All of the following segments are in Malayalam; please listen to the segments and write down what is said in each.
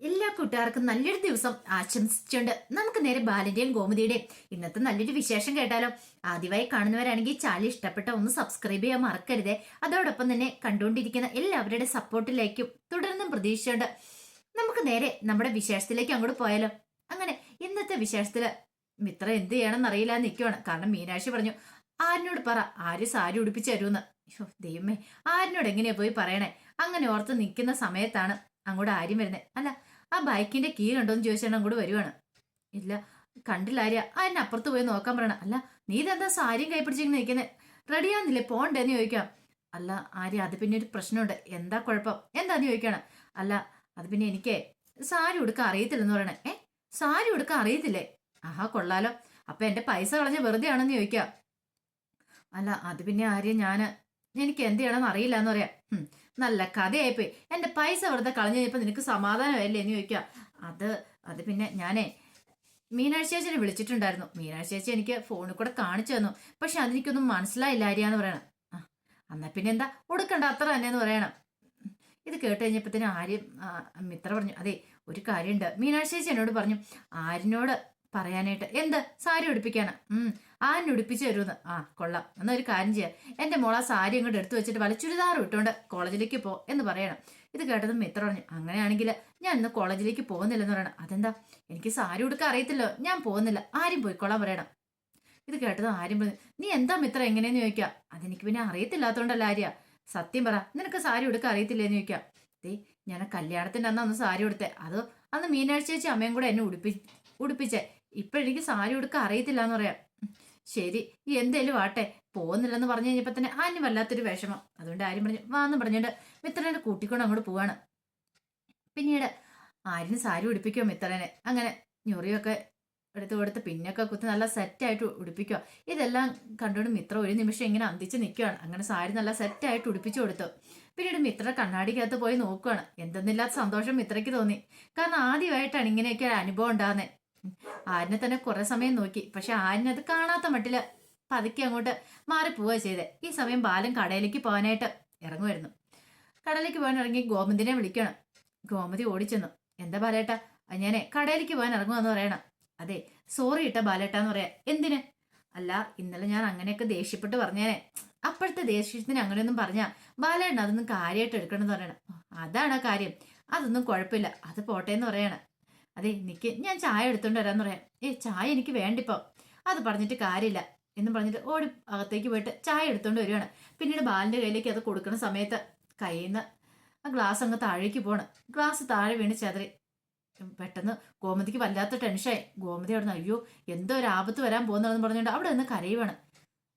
എല്ലാ കൂട്ടുകാർക്കും നല്ലൊരു ദിവസം ആശംസിച്ചുകൊണ്ട് നമുക്ക് നേരെ ബാലന്റെയും ഗോമതിയുടെയും. ഇന്നത്തെ നല്ലൊരു വിശേഷം കേട്ടാലോ? ആദ്യമായി കാണുന്നവരാണെങ്കിൽ ചാനൽ ഇഷ്ടപ്പെട്ട ഒന്ന് സബ്സ്ക്രൈബ് ചെയ്യാൻ മറക്കരുതേ. അതോടൊപ്പം തന്നെ കണ്ടുകൊണ്ടിരിക്കുന്ന എല്ലാവരുടെ സപ്പോർട്ടിലേക്കും തുടർന്നും പ്രതീക്ഷിച്ചുകൊണ്ട് നമുക്ക് നേരെ നമ്മുടെ വിശേഷത്തിലേക്ക് അങ്ങോട്ട് പോയാലോ? അങ്ങനെ ഇന്നത്തെ വിശേഷത്തിൽ മിത്ര എന്ത് ചെയ്യണമെന്ന് അറിയില്ല നിൽക്കുവാണ് കാരണം മീനാക്ഷി പറഞ്ഞു ആരിനോട് പറ ആര് സാരി ഉടുപ്പിച്ചു തരുമെന്ന് ദൈവമേ ആരിനോട് എങ്ങനെയാ പോയി പറയണേ? അങ്ങനെ ഓർത്ത് നിൽക്കുന്ന സമയത്താണ് അങ്ങോട്ട് ആര്യം വരുന്നത് അല്ല ആ ബൈക്കിന്റെ കീ കണ്ടോന്ന് ചോദിച്ചാൽ അങ്ങോട്ട് വരുവാണ്. ഇല്ല കണ്ടില്ല ആര്യ. അപ്പുറത്ത് പോയി നോക്കാൻ പറയണം. അല്ല നീ ഇതെന്താ സാരിയും കൈപ്പിടിച്ചിങ്ങനെ നിൽക്കുന്നത് റെഡിയാന്നില്ലേ പോണ്ടേന്ന് ചോദിക്കാം. അല്ല ആര്യ അത് പിന്നെ ഒരു പ്രശ്നമുണ്ട്. എന്താ കുഴപ്പം? എന്താന്ന് ചോദിക്കണം. അല്ല അത് പിന്നെ എനിക്ക് സാരി ഉടുക്കാൻ അറിയത്തില്ലെന്ന് പറയണേ. ഏ? സാരി ഉടുക്കാൻ അറിയത്തില്ലേ? ആഹാ കൊള്ളാലോ. അപ്പൊ എന്റെ പൈസ കളഞ്ഞ വെറുതെ ആണെന്ന് ചോദിക്കാം. അല്ല അത് പിന്നെ ആര്യ ഞാൻ എനിക്ക് എന്ത് ചെയ്യണമെന്ന് അറിയില്ല എന്ന് പറയാം നല്ല കഥയായിപ്പോയി. എന്റെ പൈസ വെറുതെ കളഞ്ഞു കഴിഞ്ഞപ്പോ നിനക്ക് സമാധാനമല്ലേ എന്ന് ചോദിക്കാം. അത് അത് പിന്നെ ഞാനേ മീനാഴ്ച ചേച്ചിനെ വിളിച്ചിട്ടുണ്ടായിരുന്നു. മീനാഴ്ച ചേച്ചി എനിക്ക് ഫോണിൽ കൂടെ കാണിച്ചു തന്നു. പക്ഷെ അതെനിക്കൊന്നും മനസ്സിലായില്ല ആര്യാന്ന് പറയണം. എന്നാ പിന്നെ എന്താ? കൊടുക്കണ്ട അത്ര തന്നെ എന്ന് പറയണം. ഇത് കേട്ട് കഴിഞ്ഞപ്പോഴത്തേനും ആര്യം മിത്ര പറഞ്ഞു അതെ ഒരു കാര്യമുണ്ട്. മീനാഴ്ച ചേച്ചി എന്നോട് പറഞ്ഞു ആരിനോട് പറയാനായിട്ട്. എന്ത്? സാരി ഉടുപ്പിക്കാണ് ഉം. ആൻ ഉടുപ്പിച്ചു തരുമെന്ന് ആ കൊള്ളാം. എന്നാ ഒരു കാര്യം ചെയ്യാം. എന്റെ മോള സാരി അങ്ങോട്ട് എടുത്തു വെച്ചിട്ട് വല ചുരിദാർ ഇട്ടുകൊണ്ട് കോളേജിലേക്ക് പോ എന്ന് പറയണം. ഇത് കേട്ടതും മിത്ര പറഞ്ഞു അങ്ങനെയാണെങ്കിൽ ഞാൻ ഇന്ന് കോളേജിലേക്ക് പോകുന്നില്ലെന്ന് പറയണം. അതെന്താ? എനിക്ക് സാരി ഉടുക്കാൻ അറിയത്തില്ലോ. ഞാൻ പോകുന്നില്ല. ആരും പോയിക്കോളാൻ പറയണം. ഇത് കേട്ടതും ആരും പറഞ്ഞു നീ എന്താ മിത്ര എങ്ങനെയെന്ന് ചോദിക്കാം? അതെനിക്ക് പിന്നെ അറിയത്തില്ലാത്തോണ്ടല്ല ആര്യ. സത്യം പറ നിനക്ക് സാരി ഉടുക്കാൻ അറിയത്തില്ലേന്ന് ചോദിക്കാം. ദേ ഞാൻ കല്യാണത്തിന്റെ അന്ന് അന്ന് സാരി ഉടുത്തേ. അത് അന്ന് മീനാഴ്ച ചേച്ചി അമ്മയും കൂടെ എന്നെ ഉടുപ്പി ഉടുപ്പിച്ചേ. ഇപ്പൊ എനിക്ക് സാരി ഉടുക്കാൻ അറിയത്തില്ല എന്ന് പറയാം ശരി എന്തേലും ആട്ടെ പോകുന്നില്ലെന്ന് പറഞ്ഞു കഴിഞ്ഞപ്പോ തന്നെ ആന് വല്ലാത്തൊരു വിഷമം. അതുകൊണ്ട് ആരും പറഞ്ഞു വാന്ന് പറഞ്ഞിട്ട് മിത്രനെ കൂട്ടിക്കൊണ്ട് അങ്ങോട്ട് പോവാണ്. പിന്നീട് ആര്യന് സാരി ഉടുപ്പിക്കോ മിത്രനെ. അങ്ങനെ ഞൊറിയൊക്കെ എടുത്ത് കൊടുത്ത് പിന്നൊക്കെ കുത്തി നല്ല സെറ്റായിട്ട് ഉടുപ്പിക്കുക ഇതെല്ലാം കണ്ടുകൊണ്ട് മിത്ര ഒരു നിമിഷം ഇങ്ങനെ അന്തിച്ച് നിൽക്കുകയാണ് അങ്ങനെ സാരി നല്ല സെറ്റായിട്ട് ഉടുപ്പിച്ചു കൊടുത്തു. പിന്നീട് മിത്ര കണ്ണാടിക്കകത്ത് പോയി നോക്കുകയാണ് എന്തെന്നില്ലാത്ത സന്തോഷം മിത്രയ്ക്ക് തോന്നി. കാരണം ആദ്യമായിട്ടാണ് ഇങ്ങനെയൊക്കെ ഒരു അനുഭവം ഉണ്ടാകുന്നത് ആരിനെ തന്നെ കുറെ സമയം നോക്കി. പക്ഷെ ആരിനത് കാണാത്ത മട്ടിൽ പതുക്കെ അങ്ങോട്ട് മാറിപ്പോവുക ചെയ്തേ. ഈ സമയം ബാലൻ കടയിലേക്ക് പോകാനായിട്ട് ഇറങ്ങുമായിരുന്നു കടയിലേക്ക് പോകാൻ ഇറങ്ങി ഗോമതിനെ വിളിക്കണം. ഗോമതി ഓടിച്ചെന്നു. എന്താ ബാലേട്ട? ഞാനേ കടയിലേക്ക് പോകാൻ ഇറങ്ങുമെന്ന് പറയണം. അതെ സോറി ഇട്ട ബാലേട്ടാന്ന് പറയാ. എന്തിന്? അല്ല ഇന്നലെ ഞാൻ അങ്ങനെയൊക്കെ ദേഷ്യപ്പെട്ട് പറഞ്ഞേനെ. അപ്പോഴത്തെ ദേഷ്യത്തിന് അങ്ങനെയൊന്നും പറഞ്ഞാ ബാലേട്ടൻ അതൊന്നും കാര്യമായിട്ട് എടുക്കണമെന്ന് പറയണം. അതാണ് കാര്യം. അതൊന്നും കുഴപ്പമില്ല. അത് പോട്ടെ എന്ന് പറയണം. അതെ നിക്ക് ഞാൻ ചായ എടുത്തോണ്ട് വരാന്ന് പറയാം. ഏ ചായ എനിക്ക് വേണ്ടിപ്പോ. അത് പറഞ്ഞിട്ട് കാര്യമില്ല എന്നും പറഞ്ഞിട്ട് ഓടി അകത്തേക്ക് പോയിട്ട് ചായ എടുത്തോണ്ട് വരികയാണ്. പിന്നീട് ബാലിന്റെ കയ്യിലേക്ക് അത് കൊടുക്കുന്ന സമയത്ത് കയ്യിൽ നിന്ന് ആ ഗ്ലാസ് അങ്ങ് താഴേക്ക് പോണ്. ഗ്ലാസ് താഴെ വീണ് ചതറി. പെട്ടെന്ന് ഗോമതിക്ക് വല്ലാത്ത ടെൻഷനായി. ഗോമതി അവിടെ നിന്ന് അയ്യോ എന്തോ ഒരു ആപത്ത് വരാൻ പോകുന്നതെന്ന് പറഞ്ഞുകൊണ്ട് അവിടെ നിന്ന് കരയുവാണ്.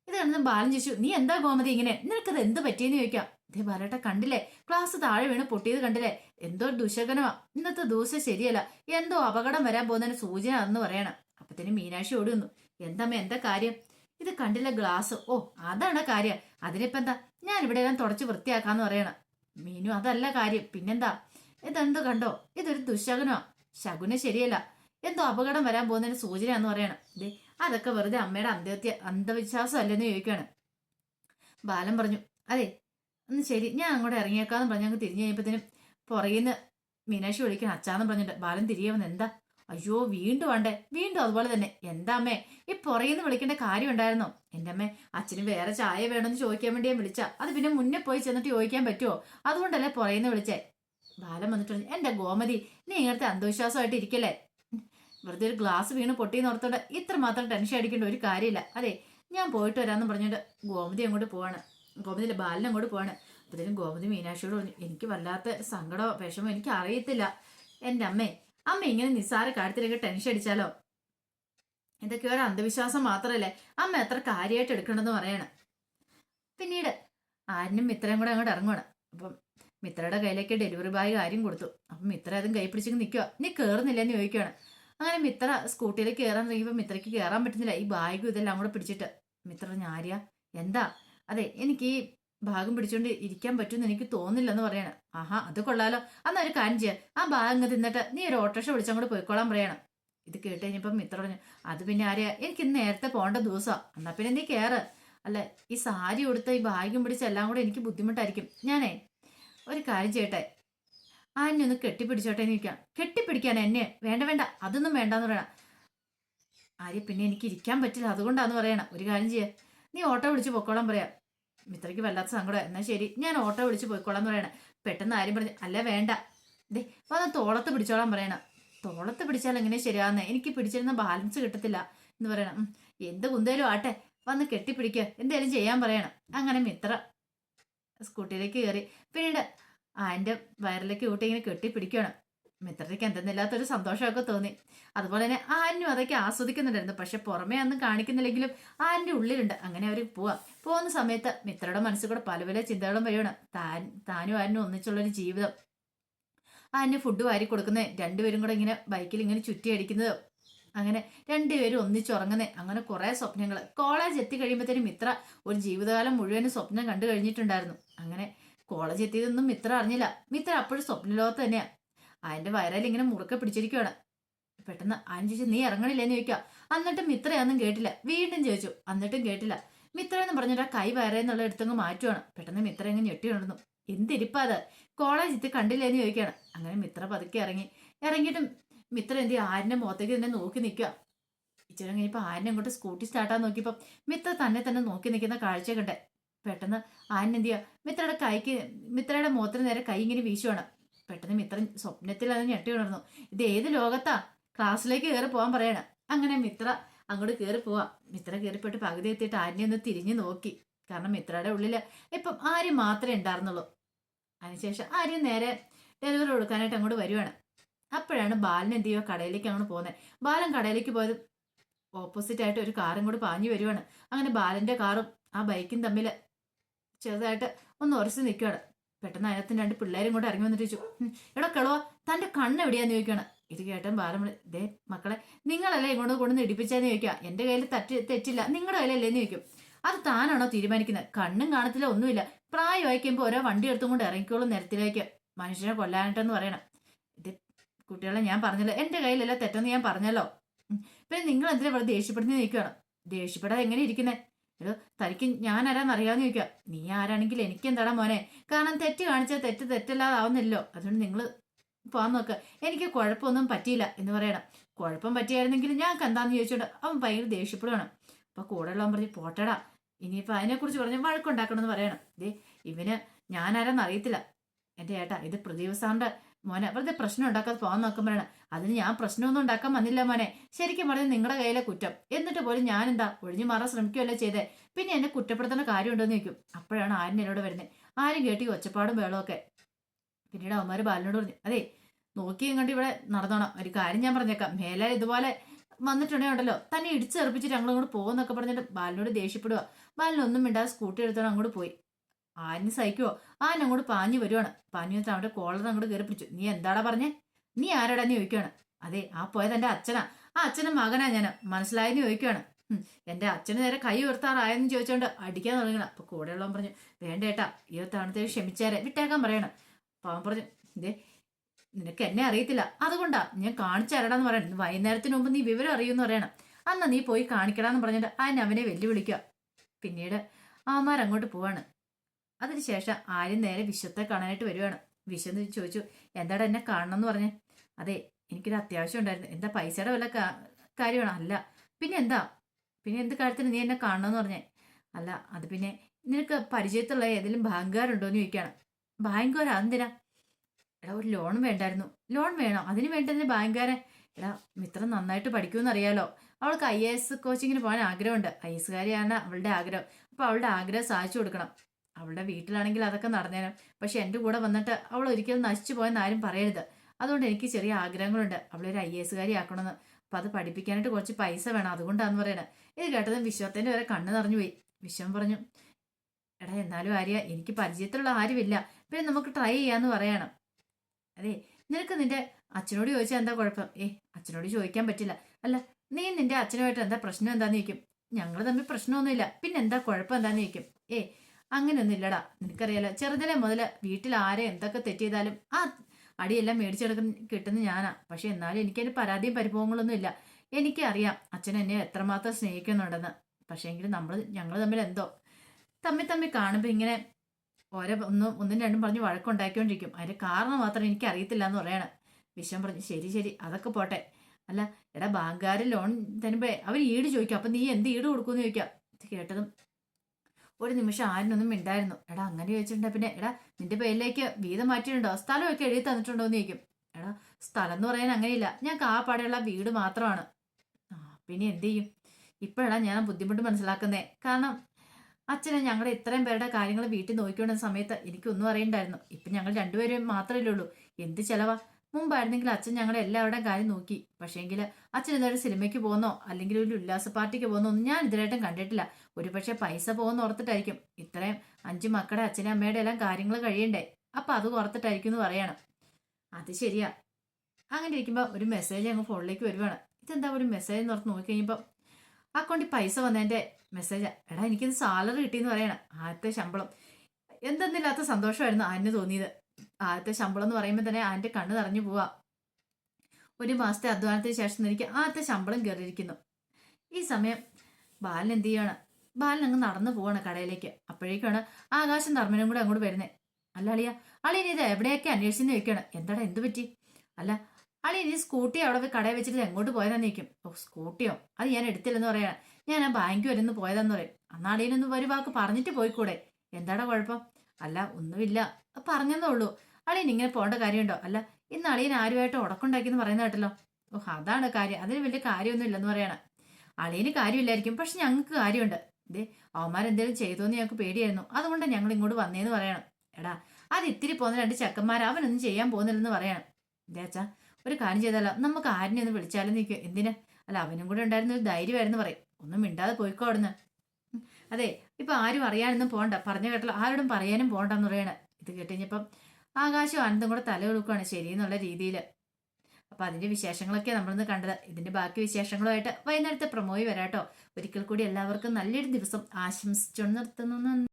ഇത് ബാലൻ ചോദിച്ചു നീ എന്താ ഗോമതി ഇങ്ങനെ? നിനക്കത് എന്ത് പറ്റിയെന്ന് ചോദിക്കാം. ഇതേ പറയട്ടെ കണ്ടില്ലേ? ക്ലാസ് താഴെ വീണ് പൊട്ടിയത് കണ്ടില്ലേ? എന്തോ ദുശകനമാ. ഇന്നത്തെ ദിവസം ശരിയല്ല. എന്തോ അപകടം വരാൻ പോകുന്നതിന് സൂചന എന്ന് പറയണം. അപ്പത്തിന് മീനാക്ഷി ഓടി വന്നു. എന്തമ്മ എന്താ കാര്യം? ഇത് കണ്ടില്ല ഗ്ലാസ്. ഓ അതാണ് കാര്യം. അതിനിപ്പോ എന്താ? ഞാൻ ഇവിടെ എല്ലാം തുടച്ച് വൃത്തിയാക്കാന്ന് പറയണം. മീനു അതല്ല കാര്യം. പിന്നെന്താ? ഇതെന്ത് കണ്ടോ? ഇതൊരു ദുശകനമാ. ശകുന ശരിയല്ല. എന്തോ അപകടം വരാൻ പോകുന്നതിന് സൂചന എന്ന് പറയണം. ദേ അതൊക്കെ വെറുതെ അമ്മയുടെ അന്ത്യത്യ അന്ധവിശ്വാസം അല്ലെന്ന് ചോദിക്കുകയാണ്. ബാലൻ പറഞ്ഞു അതെ ഒന്ന് ശരി ഞാൻ അങ്ങോട്ട് ഇറങ്ങിയേക്കാന്ന് പറഞ്ഞ് അങ്ങ് തിരിഞ്ഞു കഴിഞ്ഞപ്പോഴത്തേനും പുറകിന്ന് മീനാക്ഷി വിളിക്കണം അച്ചാന്ന് പറഞ്ഞിട്ട് ബാലൻ തിരികെ വന്ന് എന്താ? അയ്യോ വീണ്ടും വേണ്ടേ വീണ്ടും അതുപോലെ തന്നെ. എന്താ അമ്മേ ഈ പുറകിന്ന് വിളിക്കേണ്ട കാര്യം ഉണ്ടായിരുന്നോ? എന്റെ അമ്മേ അച്ഛന് വേറെ ചായ വേണമെന്ന് ചോദിക്കാൻ വേണ്ടി ഞാൻ വിളിച്ച. അത് പിന്നെ മുന്നേ പോയി ചെന്നിട്ട് ചോദിക്കാൻ പറ്റുമോ അതുകൊണ്ടല്ലേ പുറകിന്ന് വിളിച്ചേ. ബാലം വന്നിട്ട് പറഞ്ഞു എന്റെ ഗോമതി നീ ഇങ്ങനത്തെ അന്ധവിശ്വാസമായിട്ട് ഇരിക്കല്ലേ? വെറുതെ ഒരു ഗ്ലാസ് വീണ് പൊട്ടിയെന്ന് ഓർത്തോണ്ട് ഇത്ര മാത്രം ടെൻഷൻ അടിക്കേണ്ട ഒരു കാര്യമില്ല. അതെ ഞാൻ പോയിട്ട് വരാമെന്ന് പറഞ്ഞിട്ട് ഗോമതി അങ്ങോട്ട് പോവാണ്. ഗോമതിയിലെ ബാലിനെ അങ്ങോട്ട് പോവാണ്. അപ്പോഴത്തേക്കും ഗോമതി മീനാക്ഷിയോട് എനിക്ക് വല്ലാത്ത സങ്കടമോ വിഷമോ എനിക്ക് അറിയത്തില്ല എന്റെ അമ്മേ അമ്മ ഇങ്ങനെ നിസ്സാര കാര്യത്തിലൊക്കെ ടെൻഷൻ അടിച്ചാലോ? ഇതൊക്കെ ഒരു അന്ധവിശ്വാസം മാത്രമല്ലേ അമ്മ എത്ര കാര്യമായിട്ട് എടുക്കണമെന്ന് പറയണം. പിന്നീട് ആരിനും മിത്രയും കൂടെ അങ്ങോട്ട് ഇറങ്ങണം അപ്പം മിത്രയുടെ കയ്യിലേക്ക് ഡെലിവറി ബോയ് കാര്യം കൊടുത്തു. അപ്പം മിത്ര അതും കൈ പിടിച്ച് നിൽക്കുക നീ കയറുന്നില്ലെന്ന് ചോദിക്കുകയാണ് അങ്ങനെ മിത്ര സ്കൂട്ടിയിലേക്ക് കയറാൻ തുടങ്ങിയപ്പോൾ മിത്രയ്ക്ക് കയറാൻ പറ്റുന്നില്ല. ഈ ബാഗും ഇതെല്ലാം കൂടെ പിടിച്ചിട്ട്. മിത്ര ഞാരിയ എന്താ? അതെ എനിക്ക് ഈ ഭാഗം പിടിച്ചോണ്ട് ഇരിക്കാൻ പറ്റുമെന്ന് എനിക്ക് തോന്നില്ലെന്ന് പറയണം. ആഹാ അത് കൊള്ളാലോ. അന്നാ ഒരു കാര്യം ചെയ്യാം. ആ ഭാഗം തിന്നിട്ട് നീ ഒരു ഓട്ടോറിക്ഷ വിളിച്ചങ്ങോട്ട് പോയിക്കോളാൻ പറയണം. ഇത് കേട്ട് കഴിഞ്ഞപ്പം മിത്ര പറഞ്ഞു. അത് പിന്നെ ആരെയാ? എനിക്ക് നേരത്തെ പോകേണ്ട ദിവസമാണ് എന്നാ പിന്നെ നീ കയറ് അല്ല ഈ സാരി ഉടുത്ത ഈ ഭാഗ്യം പിടിച്ച എല്ലാം കൂടെ എനിക്ക് ബുദ്ധിമുട്ടായിരിക്കും. ഞാനേ ഒരു കാര്യം ചെയ്യട്ടെ. ആ എന്നെ ഒന്ന് കെട്ടിപ്പിടിച്ചോട്ടെ എന്ന് ഇരിക്കാം. കെട്ടിപ്പിടിക്കാൻ എന്നെ വേണ്ട വേണ്ട. അതൊന്നും വേണ്ടെന്ന് പറയണം. ആര്യ പിന്നെ എനിക്ക് ഇരിക്കാൻ പറ്റില്ല. അതുകൊണ്ടാന്ന് പറയണം. ഒരു കാര്യം ചെയ്യ. നീ ഓട്ടോ വിളിച്ച് പൊക്കോളാൻ പറയാ. മിത്രയ്ക്ക് വല്ലാത്ത സങ്കടം. എന്നാ ശരി. ഞാൻ ഓട്ടോ വിളിച്ച് പോയിക്കോളാം എന്ന് പറയണം. പെട്ടെന്ന് ആരും പറഞ്ഞു അല്ല വേണ്ട. ദേ വന്ന് തോളത്ത് പിടിച്ചോളാൻ പറയണം. തോളത്ത് പിടിച്ചാൽ എങ്ങനെ ശരിയാന്ന് എനിക്ക് പിടിച്ചിരുന്ന ബാലൻസ് കിട്ടത്തില്ല എന്ന് പറയണം. എന്ത് കുന്തേലും ആട്ടെ. വന്ന് കെട്ടിപ്പിടിക്കുക എന്തേലും ചെയ്യാൻ പറയണം. അങ്ങനെ മിത്ര സ്കൂട്ടിയിലേക്ക് കയറി. പിന്നീട് ആന്റെ വയറിലേക്ക് കൂട്ടി ഇങ്ങനെ കെട്ടിപ്പിടിക്കുകയാണ് മിത്രയ്ക്ക് എന്തെന്നില്ലാത്തൊരു സന്തോഷമൊക്കെ തോന്നി. അതുപോലെ തന്നെ ആനും അതൊക്കെ ആസ്വദിക്കുന്നുണ്ടായിരുന്നു. പക്ഷെ പുറമേ ഒന്നും കാണിക്കുന്നില്ലെങ്കിലും ആന്റെ ഉള്ളിലുണ്ട്. അങ്ങനെ അവർ പോവാം. പോകുന്ന സമയത്ത് മിത്രയുടെ മനസ്സിൽ കൂടെ പല പല ചിന്തകളും വരികയാണ്. താൻ താനും ആനും ഒന്നിച്ചുള്ളൊരു ജീവിതം. ആന് ഫുഡ് വാരി കൊടുക്കുന്നേ. രണ്ടുപേരും കൂടെ ഇങ്ങനെ ബൈക്കിൽ ഇങ്ങനെ ചുറ്റി അടിക്കുന്നത്. അങ്ങനെ രണ്ടുപേരും ഒന്നിച്ചുറങ്ങുന്നേ അങ്ങനെ കുറെ സ്വപ്നങ്ങൾ. കോളേജ് എത്തി കഴിയുമ്പോഴത്തേനും മിത്ര ഒരു ജീവിതകാലം മുഴുവനും സ്വപ്നം കണ്ടു കഴിഞ്ഞിട്ടുണ്ടായിരുന്നു. അങ്ങനെ കോളേജ് എത്തിയതൊന്നും മിത്ര അറിഞ്ഞില്ല. മിത്ര അപ്പോഴും സ്വപ്നലോകത്ത് തന്നെയാ. അതിന്റെ വയറിൽ ഇങ്ങനെ മുറുക്കെ പിടിച്ചിരിക്കുകയാണ് പെട്ടെന്ന് ആൻ നീ ഇറങ്ങണില്ല? എന്ന് ചോദിക്കുക. എന്നിട്ടും മിത്രയൊന്നും കേട്ടില്ല. വീണ്ടും ചോദിച്ചു. എന്നിട്ടും കേട്ടില്ല. മിത്ര എന്ന് പറഞ്ഞിട്ട് ആ കൈ വയറേന്നുള്ള എടുത്തങ്ങ് മാറ്റുവാണ്. പെട്ടെന്ന് മിത്ര ഇങ്ങനെ ഞെട്ടി ഉണർന്നു. എന്തിരിപ്പാ അത്? കോളേജ് കണ്ടില്ല? എന്ന് ചോദിക്കുകയാണ്. അങ്ങനെ മിത്ര പതുക്കെ ഇറങ്ങി. ഇറങ്ങിയിട്ടും മിത്ര എന്ത് ആരിന്റെ മുഖത്തേക്ക് തന്നെ നോക്കി നിൽക്കുക. ഇച്ചിരി കഴിഞ്ഞപ്പോൾ ആരിനെ അങ്ങോട്ട് സ്കൂട്ടി സ്റ്റാർട്ടാൻ നോക്കിയപ്പോൾ മിത്ര തന്നെ തന്നെ നോക്കി നിൽക്കുന്ന കാഴ്ച കണ്ടേ. പെട്ടെന്ന് ആരിനെന്ത് ചെയ്യുക? മിത്രയുടെ കൈക്ക് മിത്രയുടെ മുഖത്തിന് നേരെ കൈ ഇങ്ങനെ വീശുവാണ്. പെട്ടെന്ന് മിത്രൻ സ്വപ്നത്തിൽ അത് ഞെട്ടി ഉണർന്നു. ഇത് ഏത് ലോകത്താ? ക്ലാസ്സിലേക്ക് കയറി പോകാൻ പറയണം. അങ്ങനെ മിത്ര അങ്ങോട്ട് കയറി പോവാം. മിത്ര കയറിപ്പോയിട്ട് പകുതി എത്തിയിട്ട് ആര്യനെ ഒന്ന് തിരിഞ്ഞു നോക്കി. കാരണം മിത്രയുടെ ഉള്ളിൽ ഇപ്പം ആര്യം മാത്രമേ ഉണ്ടായിരുന്നുള്ളൂ. അതിനുശേഷം ആര്യം നേരെ ഡെലിവറി കൊടുക്കാനായിട്ട് അങ്ങോട്ട് വരുവാണ്. അപ്പോഴാണ് ബാലൻ എന്ത് ചെയ്യുക കടയിലേക്ക് അങ്ങോട്ട് പോകുന്നത് ബാലൻ കടയിലേക്ക് പോയത് ഓപ്പോസിറ്റ് ആയിട്ട് ഒരു കാറും കൂടി പാഞ്ഞു വരുവാണ്. അങ്ങനെ ബാലന്റെ കാറും ആ ബൈക്കും തമ്മിൽ ചെറുതായിട്ട് ഒന്ന് ഉറച്ചു നിൽക്കുകയാണ് പെട്ടെന്ന് അതിനകത്ത് രണ്ട് പിള്ളേരും കൂടെ ഇറങ്ങി വന്നിട്ട് ചോദിച്ചു "ഉം, എടാ കിളവോ തന്റെ കണ്ണ് എവിടെയാന്ന് ചോദിക്കണം ഇത് കേട്ടൻ വിളി ദേ മക്കളെ നിങ്ങളല്ലേ ഇങ്ങോട്ട് കൊണ്ടുവന്ന് ഇടിപ്പിച്ചാന്ന് ചോദിക്കുക? എന്റെ കയ്യിൽ തറ്റ് തെറ്റില്ല നിങ്ങളുടെ കയ്യിലല്ലേന്ന് ചോദിക്കും. അത് താനാണോ തീരുമാനിക്കുന്നത്? കണ്ണും കാണത്തില്ല ഒന്നുമില്ല. പ്രായം വയ്ക്കുമ്പോൾ ഓരോ വണ്ടി എടുത്തും കൊണ്ട് ഇറങ്ങിക്കോളും നിരത്തിലേക്ക് മനുഷ്യനെ കൊല്ലാനായിട്ടെന്ന് പറയണം. ഇത് കുട്ടികളെ ഞാൻ പറഞ്ഞല്ലോ എന്റെ കയ്യിലല്ല തെറ്റെന്ന് ഞാൻ പറഞ്ഞല്ലോ. പിന്നെ നിങ്ങൾ എന്തിനാ ഇവിടെ ദേഷ്യപ്പെടുന്ന നിൽക്കുകയാണ് ദേഷ്യപ്പെടാതെ എങ്ങനെ ഇരിക്കുന്നേ? എടോ തനിക്ക് ഞാൻ ആരാന്ന് അറിയാമെന്ന് ചോദിക്കുക നീ ആരാണെങ്കിൽ എനിക്ക് എന്താടാ മോനെ? കാരണം തെറ്റ് കാണിച്ചാൽ തെറ്റ് തെറ്റല്ലാതാവുന്നില്ലല്ലോ അതുകൊണ്ട് നിങ്ങൾ പോകാൻ നോക്കുക എനിക്ക് കുഴപ്പമൊന്നും പറ്റിയില്ല എന്ന് പറയണം. കുഴപ്പം പറ്റിയായിരുന്നെങ്കിൽ ഞങ്ങൾക്ക് എന്താന്ന് ചോദിച്ചോണ്ട് അവൻ ഭയങ്കര ദേഷ്യപ്പെടുവാണ്. അപ്പൊ കൂടെയുള്ളവൻ പറഞ്ഞ് പോട്ടടാ ഇനിയിപ്പോൾ അതിനെക്കുറിച്ച് പറഞ്ഞ് വഴക്കുണ്ടാക്കണമെന്ന് പറയണം. ദേ ഇവന് ഞാനാരാന്ന് അറിയത്തില്ല എന്റെ ഏട്ടാ ഇത് പ്രദീപ് മോനെ വെറുതെ പ്രശ്നം ഉണ്ടാക്കാതെ പോകാൻ നോക്കുമ്പോഴാണ്. അതിന് ഞാൻ പ്രശ്നമൊന്നും ഉണ്ടാക്കാൻ വന്നില്ല മോനെ. ശരിക്കും പറഞ്ഞ് നിങ്ങളുടെ കയ്യിലെ കുറ്റം. എന്നിട്ട് പോലും ഞാൻ എന്താ ഒഴിഞ്ഞു മാറാൻ ശ്രമിക്കുകയല്ലേ ചെയ്തേ? പിന്നെ എന്നെ കുറ്റപ്പെടുത്തുന്ന കാര്യമുണ്ടെന്ന് ചോദിക്കും. അപ്പോഴാണ് ആരും എന്നോട് വരുന്നത് ആരും കേട്ടി ഒച്ചപ്പാടും വേളമൊക്കെ പിന്നീട് അവന്മാർ ബാലിനോട് പറഞ്ഞു അതെ നോക്കിയും കണ്ട് ഇവിടെ നടന്നോണം. ഒരു കാര്യം ഞാൻ പറഞ്ഞേക്കാം. മേലെ ഇതുപോലെ വന്നിട്ടുണ്ടെങ്കിലോ തന്നെ ഇടിച്ചെറിപ്പിച്ചിട്ട് ഞങ്ങളങ്ങോട്ട് പോകുന്നൊക്കെ പറഞ്ഞിട്ട് ബാലിനോട് ദേഷ്യപ്പെടുക ബാലിനൊന്നും മിണ്ടാതെ സ്കൂട്ടി എടുത്തോണ്ട് അങ്ങോട്ട് പോയി. ആനിന് സഹിക്കുവോ? ആന അങ്ങോട്ട് പാഞ്ഞു വരുവാണ്. പാഞ്ഞു വന്നിട്ട് അവന്റെ കോളർ അങ്ങോട്ട് കയറി പിടിച്ചു. നീ എന്താടാ പറഞ്ഞേ? നീ ആരോടാ നീ ചോദിക്കുവാണ്. അതെ ആ പോയത് എന്റെ അച്ഛനാ. ആ അച്ഛനും മകനാ ഞാൻ മനസ്സിലായെന്ന് ചോദിക്കുവാണ്. ഉം, എന്റെ അച്ഛന് നേരെ കൈ ഉയർത്താറായെന്ന് ചോദിച്ചോണ്ട് അടിക്കാൻ തുടങ്ങണം അപ്പൊ കൂടെയുള്ളവൻ പറഞ്ഞു വേണ്ട ഏട്ടാ ഈ തവണത്തെ ക്ഷമിച്ചാരെ. വിട്ടേക്കാൻ പറയണം. അപ്പൊ അവൻ പറഞ്ഞു ഇതേ നിനക്ക് എന്നെ അറിയത്തില്ല. അതുകൊണ്ടാ ഞാൻ കാണിച്ചു തരടാന്ന് പറയണം. വൈകുന്നേരത്തിന് മുമ്പ് നീ വിവരം അറിയുമെന്ന് പറയണം. അന്ന് നീ പോയി കാണിക്കടാന്ന് പറഞ്ഞിട്ട് ആന അവനെ വെല്ലുവിളിക്കുക പിന്നീട് ആമാർ അങ്ങോട്ട് പോവാണ്. അതിനുശേഷം ആരും നേരെ വിശ്വത്തെ കാണാനായിട്ട് വരുവാണ്. വിശ്വന്ന് ചോദിച്ചു എന്താടാ എന്നെ കാണണം എന്ന് പറഞ്ഞേ? അതെ എനിക്കൊരു അത്യാവശ്യം ഉണ്ടായിരുന്നു. എന്താ പൈസയുടെ വല്ല കാര്യമാണ്? അല്ല. പിന്നെ എന്താ? പിന്നെ എന്ത് കാര്യത്തിന് നീ എന്നെ കാണണമെന്ന് പറഞ്ഞേ? അല്ല അത് പിന്നെ നിനക്ക് പരിചയത്തുള്ള ഏതെങ്കിലും ബാങ്കുകാരുണ്ടോ? എന്ന് ചോദിക്കുകയാണ്. ബാങ്കുകാർ? എന്തിനാ എടാ ഒരു ലോൺ വേണ്ടായിരുന്നു. ലോൺ വേണോ? അതിന് വേണ്ടതിന് ബാങ്കുകാരെ എടാ മിത്രം നന്നായിട്ട് പഠിക്കുമെന്ന് അറിയാലോ. അവൾക്ക് ഐ എ എസ് കോച്ചിങ്ങിന് പോകാൻ ആഗ്രഹമുണ്ട്. ഐ എസ് കാരിയാണ് അവളുടെ ആഗ്രഹം. അപ്പോൾ അവളുടെ ആഗ്രഹം സാധിച്ചു കൊടുക്കണം. അവളുടെ വീട്ടിലാണെങ്കിൽ അതൊക്കെ നടന്നേനെ. പക്ഷെ എന്റെ കൂടെ വന്നിട്ട് അവൾ ഒരിക്കലും നശിച്ചു പോയെന്ന് ആരും പറയരുത്. അതുകൊണ്ട് എനിക്ക് ചെറിയ ആഗ്രഹങ്ങളുണ്ട്. അവളൊരു ഐ എസ് കാരി ആക്കണമെന്ന് അപ്പം അത് പഠിപ്പിക്കാനായിട്ട് കുറച്ച് പൈസ വേണം. അതുകൊണ്ടാന്ന് പറയണേ. ഇത് കേട്ടതും വിശ്വത്തിന്റെ വരെ കണ്ണ് നിറഞ്ഞു പോയി വിശ്വം പറഞ്ഞു എടാ എന്നാലും ആര്യ എനിക്ക് പരിചയത്തിലുള്ള ആരുമില്ല. പിന്നെ നമുക്ക് ട്രൈ ചെയ്യാന്ന് പറയണം. അതെ നിനക്ക് നിന്റെ അച്ഛനോട് ചോദിച്ചാൽ എന്താ കുഴപ്പം? ഏ അച്ഛനോട് ചോദിക്കാൻ പറ്റില്ല. അല്ല നീ നിന്റെ അച്ഛനുമായിട്ട് എന്താ പ്രശ്നം എന്താന്ന് ചോദിക്കും? ഞങ്ങൾ തമ്മിൽ പ്രശ്നമൊന്നുമില്ല. പിന്നെ എന്താ കുഴപ്പം എന്താന്ന് ചോദിക്കും? ഏ അങ്ങനെയൊന്നും ഇല്ലടാ നിനക്കറിയാലോ ചെറുതിലെ മുതൽ വീട്ടിൽ ആരെ എന്തൊക്കെ തെറ്റ് ആ അടിയെല്ലാം മേടിച്ചെടുക്കുന്ന കിട്ടുന്ന ഞാനാ. പക്ഷെ എന്നാലും എനിക്കതിന് പരാതിയും പരിഭവങ്ങളൊന്നും ഇല്ല. എനിക്കറിയാം അച്ഛൻ എന്നെ എത്രമാത്രം സ്നേഹിക്കുന്നുണ്ടെന്ന്. പക്ഷേ എങ്കിലും നമ്മൾ ഞങ്ങൾ തമ്മിൽ എന്തോ തമ്മിൽ തമ്മിൽ കാണുമ്പോൾ ഇങ്ങനെ ഓരോ ഒന്നും ഒന്നും രണ്ടും പറഞ്ഞ് വഴക്കുണ്ടാക്കിക്കൊണ്ടിരിക്കും അതിന്റെ കാരണം മാത്രം എനിക്ക് അറിയത്തില്ല എന്ന് പറയണം. വിഷം പറഞ്ഞു ശരി ശരി അതൊക്കെ പോട്ടെ. അല്ല എടാ ബാങ്കുകാർ ലോൺ തരുമ്പോ അവർ ഈട് ചോദിക്കും. അപ്പൊ നീ എന്ത് ഈട് കൊടുക്കുമെന്ന് ചോദിക്കാം. കേട്ടതും ഒരു നിമിഷം ആരിനൊന്നും മിണ്ടായിരുന്നു. എടാ അങ്ങനെ ചോദിച്ചിട്ടുണ്ടെ പിന്നെ? എടാ നിന്റെ പേരിലേക്ക് വീതം മാറ്റിയിട്ടുണ്ടോ. സ്ഥലമൊക്കെ എഴുതി തന്നിട്ടുണ്ടോ എന്ന് ചോദിക്കും. എടാ സ്ഥലം എന്ന് പറയാൻ അങ്ങനെയില്ല. ഞാൻ ആ വീട് മാത്രമാണ്. ആ പിന്നെ എന്ത് ചെയ്യും? ഇപ്പോഴാണ് ഞാൻ ബുദ്ധിമുട്ട് മനസ്സിലാക്കുന്നേ. കാരണം അച്ഛനെ ഞങ്ങളുടെ ഇത്രയും പേരുടെ കാര്യങ്ങൾ വീട്ടിൽ നോക്കിക്കൊണ്ട സമയത്ത് എനിക്കൊന്നും അറിയണ്ടായിരുന്നു. ഇപ്പം ഞങ്ങൾ രണ്ടുപേരും മാത്രമേ ഉള്ളൂ. എന്ത് ചെലവാ? മുമ്പായിരുന്നെങ്കിൽ അച്ഛൻ ഞങ്ങളുടെ എല്ലാവരുടെയും കാര്യം നോക്കി. പക്ഷേങ്കിൽ അച്ഛൻ ഇതൊരു സിനിമയ്ക്ക് പോകുന്നോ അല്ലെങ്കിൽ ഒരു ഉല്ലാസ പാർട്ടിക്ക് പോകുന്നോ ഒന്നും ഞാൻ ഇതിലായിട്ടും കണ്ടിട്ടില്ല. ഒരു പക്ഷേ പൈസ പോകുന്ന ഓർത്തിട്ടായിരിക്കും. ഇത്രയും അഞ്ച് മക്കളുടെ അച്ഛനും അമ്മയുടെ എല്ലാം കാര്യങ്ങൾ കഴിയണ്ടേ? അപ്പം അത് ഓർത്തിട്ടായിരിക്കും എന്ന് പറയണം. അത് ശരിയാ. അങ്ങനെ ഇരിക്കുമ്പോൾ ഒരു മെസ്സേജ് അങ്ങ് ഫോണിലേക്ക് വരുവാണ്. ഇതെന്താ ഒരു മെസ്സേജ് എന്ന് ഓർത്ത് നോക്കി കഴിയുമ്പോൾ അക്കൗണ്ടിൽ പൈസ വന്നതിന്റെ മെസ്സേജ് എടാ എനിക്കിത് സാലറി കിട്ടിയെന്ന് പറയണം. ആദ്യത്തെ ശമ്പളം. എന്തെന്നില്ലാത്ത സന്തോഷമായിരുന്നു ആന് തോന്നിയത്. ആദ്യത്തെ ശമ്പളം എന്ന് പറയുമ്പോൾ തന്നെ ആന്റെ കണ്ണ് നിറഞ്ഞു പോവാ. ഒരു മാസത്തെ അധ്വാനത്തിന് ശേഷം എനിക്ക് ആദ്യത്തെ ശമ്പളം കയറിയിരിക്കുന്നു. ഈ സമയം ബാലൻ എന്ത് ചെയ്യാണ് ബാലൻ അങ്ങ് നടന്നു പോവാണ് കടയിലേക്ക്. അപ്പോഴേക്കാണ് ആകാശം ധർമ്മനും കൂടെ അങ്ങോട്ട് വരുന്നത് അല്ല അളിയ അളിയൻ ഇത് എവിടെയൊക്കെ അന്വേഷിച്ചെന്ന് ചോദിക്കണം എന്താടാ എന്ത് പറ്റി? അല്ല അളിയൻ ഈ സ്കൂട്ടി അവിടെ കടയിൽ വെച്ചിട്ട് എങ്ങോട്ട് പോയതാന്ന് നിൽക്കും ഓ സ്കൂട്ടിയോ? അത് ഞാൻ എടുത്തില്ലെന്ന് പറയാണ് ഞാൻ ആ ബാങ്ക് വരെ ഒന്ന് പോയതാന്ന് പറയും. അന്നാ അളിയനൊന്ന് ഒരു വാക്ക് പറഞ്ഞിട്ട് പോയിക്കൂടെ? എന്താടാ കുഴപ്പം? അല്ല ഒന്നുമില്ല. പറഞ്ഞതേ ഉള്ളൂ. അളിയൻ ഇങ്ങനെ പോകേണ്ട കാര്യമുണ്ടോ? അല്ല ഇന്ന് അളിയൻ ആരുമായിട്ട് ഉടക്കുണ്ടാക്കിയെന്ന് പറയുന്ന കേട്ടല്ലോ. ഓഹ് അതാണ് കാര്യം. അതിന് വലിയ കാര്യമൊന്നും ഇല്ലെന്ന് പറയണം. അളിയന് കാര്യമില്ലായിരിക്കും. പക്ഷെ ഞങ്ങൾക്ക് കാര്യമുണ്ട്. ഇതേ അവന്മാരെന്തേലും ചെയ്തോന്ന് ഞങ്ങൾക്ക് പേടിയായിരുന്നു. അതുകൊണ്ട് ഞങ്ങൾ ഇങ്ങോട്ട് വന്നേന്ന് പറയണം. എടാ അത് ഇത്തിരി പോകുന്ന രണ്ട് ചെക്കന്മാർ അവനൊന്നും ചെയ്യാൻ പോകുന്നില്ലെന്ന് പറയണം. എന്താച്ചാ ഒരു കാര്യം ചെയ്താലോ? നമുക്ക് ആരിനെ ഒന്ന് വിളിച്ചാലും നിൽക്കും എന്തിനാ? അല്ല അവനും കൂടെ ഉണ്ടായിരുന്ന ഒരു ധൈര്യമായിരുന്നു പറയും. ഒന്നും മിണ്ടാതെ പോയിക്കോ അവിടുന്ന്. അതെ ഇപ്പൊ ആരും അറിയാനൊന്നും പോണ്ട. പറഞ്ഞു കേട്ടല്ലോ ആരോടും പറയാനും പോണ്ടെന്ന് പറയണേ. ഇത് കേട്ടുകഴിഞ്ഞപ്പം ആകാശം ആനന്ദം കൂടെ തല കൊടുക്കുകയാണ് ശരിയെന്നുള്ള രീതിയിൽ അപ്പൊ അതിന്റെ വിശേഷങ്ങളൊക്കെ നമ്മളിന്ന് കണ്ടത്. ഇതിന്റെ ബാക്കി വിശേഷങ്ങളുമായിട്ട് വൈകുന്നേരത്തെ പ്രമോയി വരാട്ടോ. ഒരിക്കൽ കൂടി എല്ലാവർക്കും നല്ലൊരു ദിവസം ആശംസിച്ചുകൊണ്ട് നിർത്തുന്നു.